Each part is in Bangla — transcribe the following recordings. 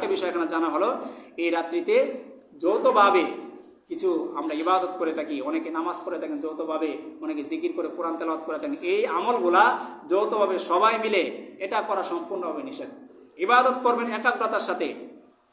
একটা বিষয় এখানে জানা হলো, এই রাত্রিতে যৌথভাবে কিছু আমরা ইবাদত করে থাকি, অনেকে নামাজ পড়ে থাকেন যৌথভাবে, অনেকে জিকির করে, কোরআন তেলাওয়াত করে থাকেন, এই আমলগুলা যৌথভাবে সবাই মিলে এটা করা সম্পূর্ণভাবে নিষেধ। ইবাদত করবেন একাগ্রতার সাথে।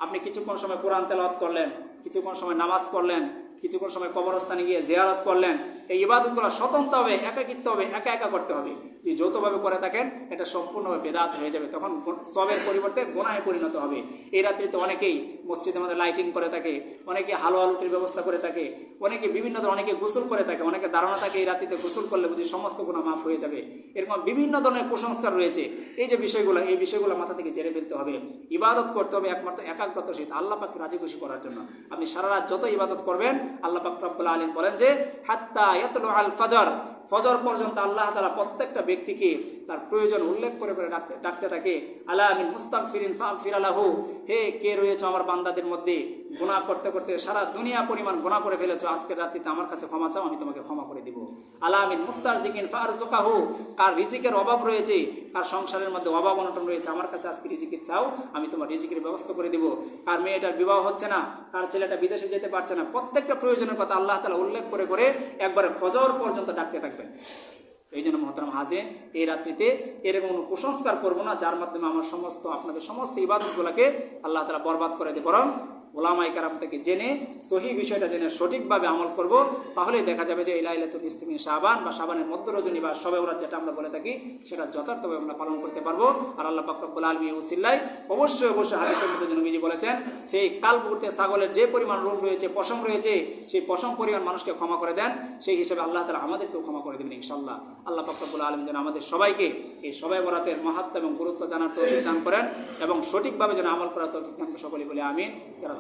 আপনি কিছুক্ষণ সময় কোরআন তেলাওয়াত করলেন, কিছুক্ষণ সময় নামাজ পড়লেন কিছুক্ষণ সময় কবরস্থানে গিয়ে জেয়ারত করলেন। এই ইবাদতগুলো স্বতন্ত্র হবে, একাকিত্ব হবে, একা একা করতে হবে। যদি যৌথভাবে করে থাকেন, এটা সম্পূর্ণভাবে বেদাত হয়ে যাবে। তখন সবের পরিবর্তে গোনায় পরিণত হবে। এই রাত্রিতে অনেকেই মসজিদের মধ্যে লাইটিং করে থাকে, অনেকে হালুয়া লুটির ব্যবস্থা করে থাকে, অনেকে বিভিন্ন ধরনের, অনেকে গোসল করে থাকে, অনেকে ধারণা থাকে এই রাত্রিতে গোসল করলে বুঝি সমস্ত গুণা মাফ হয়ে যাবে। এরকম বিভিন্ন ধরনের কুসংস্কার রয়েছে। এই যে বিষয়গুলো, এই বিষয়গুলো মাথা থেকে জেরে ফেলতে হবে। ইবাদত করতে হবে একমাত্র একাগ্রত সহিত, আল্লাহ রাজি খুশি করার জন্য। আপনি সারা রাত যত ইবাদত করবেন, আল্লাহ পাক রব্বুল আলিম বলেন যে, হাত্তা ইয়াতলু আল ফাজর। ফজর পর্যন্ত আল্লাহ তালা প্রত্যেকটা ব্যক্তিকে তার প্রয়োজন উল্লেখ করে করে ডাকতে ডাকতে থাকে আল্লাহ আমিন মুস্তাক ফিরিন ফাম ফিরালাহু হে কে রয়েছে আমার বান্দাদের মধ্যে? গুণা করতে করতে সারা দুনিয়া পরিমাণ গুণা করে ফেলেছো। আজকের রাত্রিতে আমার কাছে ক্ষমা চাও, আমি তোমাকে ক্ষমা করে দিব। আল্লাহ আমিন মুস্তার জিকিন ফার জোকাহু কার রিজিকের অভাব রয়েছে, কার সংসারের মধ্যে অভাব অনটন রয়েছে, আমার কাছে আজকে রিজিকের চাও, আমি তোমার রিজিকের ব্যবস্থা করে দিব। কার মেয়েটার বিবাহ হচ্ছে না, কার ছেলেটা বিদেশে যেতে পারছে না, প্রত্যেকটা প্রয়োজনের কথা আল্লাহ তালা উল্লেখ করে করে একবারে ফজর পর্যন্ত ডাকতে থাকবেন। এই জন্য মহতরম হাজে এই রাত্রিতে এরকম কোনো কুসংস্কার করব না, যার মাধ্যমে আমার সমস্ত, আপনাদের সমস্ত ইবাদতগুলোকে আল্লাহ তালা বরবাদ করে দেয়। বরং ওলামাই কারাম থেকে জেনে, সহি বিষয়টা জেনে সঠিকভাবে আমল করব, তাহলেই দেখা যাবে যে ইলাইলাতুল ইসলামিন শাবান বা শাবানের মধ্য রজনী বা সবে ওরা যেটা আমরা বলে থাকি, সেটা যথার্থভাবে আমরা পালন করতে পারব। আর আল্লাহ পাকরবুল আলমী উসিল্লাই অবশ্যই অবশ্যই হাদিসের মধ্যে জনবিজি বলেছেন, সেই কাল মুহূর্তে ছাগলের যে পরিমাণ রোগ রয়েছে, পশম রয়েছে, সেই পশম পরিমাণ মানুষকে ক্ষমা করে দেন। সেই হিসেবে আল্লাহ তালা আমাদেরকেও ক্ষমা করে দেবেন ইনশাল্লাহ আল্লাহ পাকুল আলম যেন আমাদের সবাইকে এই সবাই বরাতের মাহাত্ম এবং গুরুত্ব জানার তৌফিক দান করেন এবং সঠিকভাবে যেন আমল করার তৌফিক সকলে বলে আমিন। যারা